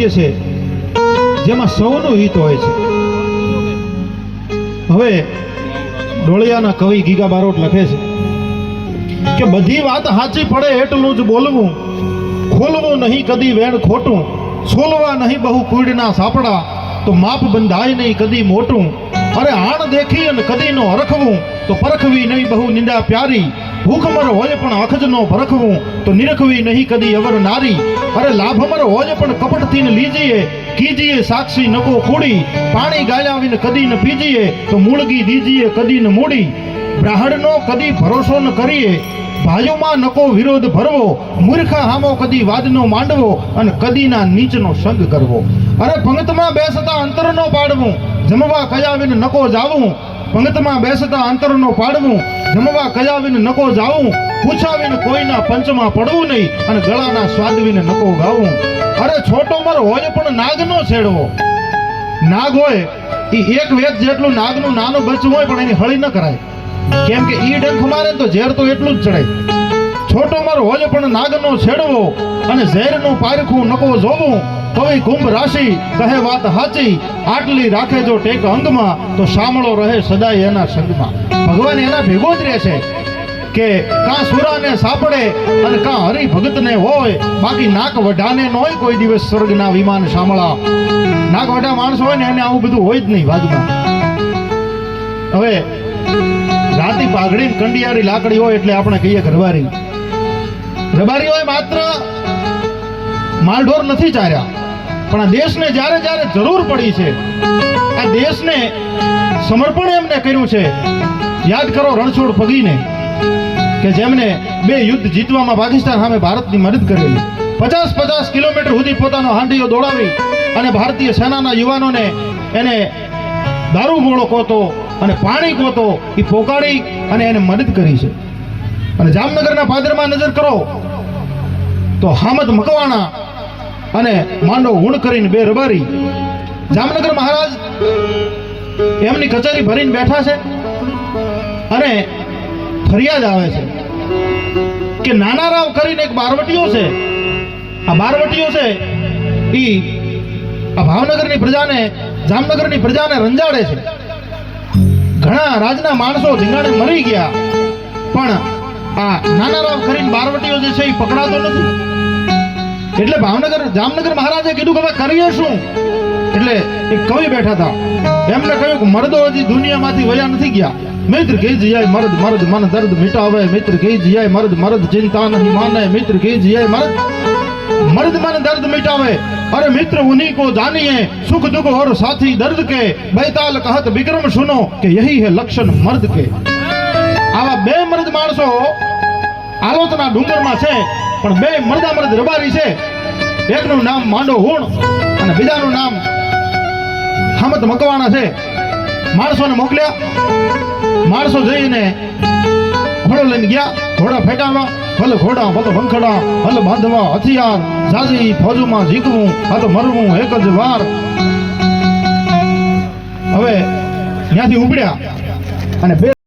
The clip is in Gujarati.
સત્ય છે, જેમાં સૌનું હિત હોય છે. હવે ડોળિયાના કવિ ગીગા બારોટ લખે છે કે બધી વાત સાચી પડે એટલું જ બોલવું, ખોલવું નહીં કદી વેણ ખોટું સોલવા નહીં બહુ કુડના સાપડા, તો માપ બંધાય નહીં કદી મોટું. અરે આણ દેખી અને કદી નો હરખવું, તો પરખવી નહીં બહુ નિંદા પ્યારી. ભૂખમર હોય પણ અખજ નો ભરખવું, તો નિરખવી નહીં કદી અવર નારી. અરે લાભમર હોય પણ કપટથી ને લીજીએ, કીજીએ સાક્ષી નકો ખોડી. પાણી ગાયાવીને કદી ન પીજીએ, તો મૂળગી દીજીએ કદી ન મૂડી. બ્રાહડનો કદી ભરોસો ન કરીએ ભાઈઓમાં નકો વિરોધ ભરવો, મૂર્ખા હામો કદી વાદનો માંડવો અને કદીના નીચનો સંગ કરવો. અરે પંગતમાં બેસતા અંતરનો પાડવું, જમવા કયાવીને નકો જાવું? પંગતમાં બેસતા અંતરનો પાડવું, જમવા કયાવીને નકો જાવું? પૂછાવીને કોઈના પંચમાં પડવું નહીં અને ગળાના સ્વાદવીને નકો ગાવું. અરે છોટો મર હોય પણ નાગનો છેડવો. નાગ હોય એ એક વેદ જેટલું નાગનું નાનું બચ્ચું હોય પણ એની હળી ન કરાય. કેમ કે ઈ ડંખ મારે તો ઝેર તો એટલું જ ચડે. છોટો મારો હોય પણ નાગનો છેડવો અને ઝેરનું પારખું નકો જોવું. કવિ કુંભ રાશિ, કહે વાત હાચી. આટલી રાખે જો ટેક અંગમાં, તો સામળો રહે સદાય એના સંગમાં. ભગવાન એના ભેગો જ રહે છે કે કાં સુરાને સાપડે અને કાં હરિ ભગતને હોય. બાકી નાક વઢાને ન હોય કોઈ દિવસ સ્વર્ગના વિમાન સાંભળા. નાક વઢા માણસો હોય ને એને આવું બધું હોય જ નહીં બાજુમાં હવે રાતી પાઘડી કંડિયારી લાકડી હોય એટલે આપણે કહીએ કે રબારી રબારી હોય માત્ર માલઢોર નથી ચાર્યા, પણ આ દેશને જ્યારે જ્યારે જરૂર પડી છે, આ દેશને સમર્પણ એમને કર્યું છે. યાદ કરો રણછોડ પગીને કે જેમને બે યુદ્ધ જીતવામાં પાકિસ્તાન સામે ભારતની મદદ કરેલી. પચાસ પચાસ કિલોમીટર સુધી પોતાનો હાંડીઓ દોડાવી અને ભારતીય સેનાના યુવાનોને એને દારૂ ગોળો કોતો અને પાણી કોતો એ પોકાડી અને એને મદદ કરી છે. અને જામનગરના પાદરમાં નજર કરો, તો હામદ મકવાણા અને માંડો હુણ કરીને બે રબારી. જામનગર મહારાજ એમની કચેરી ભરીને બેઠા છે અને ફરિયાદ આવે છે કે નાના રાવ કરીને એક બારવટીઓ છે. આ બારવટીઓ છે એ આ ભાવનગરની પ્રજાને, જામનગરની પ્રજાને રંજાડે છે. ઘણા રાજના માણસો ધીંગાણે મરી ગયા. પણ આ નાના રામ કરીને બારવટીઓ જે છે એ પકડાતો નથી. એટલે ભાવનગર, જામનગર મહારાજે કીધું કે અમે કરીએ શું? એટલે એ કવિ બેઠા હતા. એમને કહ્યું કે મર્દો હજી દુનિયામાંથી વયા નથી ગયા. મિત્ર કે જિયાય મર્દ મર્દ, મન દર્દ મિટાવે. મિત્ર કે જિયાય મર્દ મર્દ ચિંતા નહીં માને. મિત્ર કે જીયા મરદ, મર્દ, મન દર્દ મિટાવે. अरे मित्र उन्हीं को जानिए सुख दुख और साथी दर्द के बैताल कहत विक्रम सुनो કે यही है લક્ષણ મર્દ કે આવા બે મર્દ માણસો આલોતના ડુંગરમાં છે પણ બે મર્દા મર્દ રબારી છે એકનું નામ માંડો હુણ અને બીજાનું નામ હામત મકવાણા છે માણસોને મોકલ્યા માણસો જઈને ઘોડો લઈને ગયા. ઘોડા ફેટાવા. ભલે ઘોડા, ભલે વંખડા, ભલે બાંધવા, હથિયાર. ઝાઝી ફોજમાં જીકવું આ તો મરવું એક જ વાર. હવે ત્યાંથી ઉપડ્યા. અને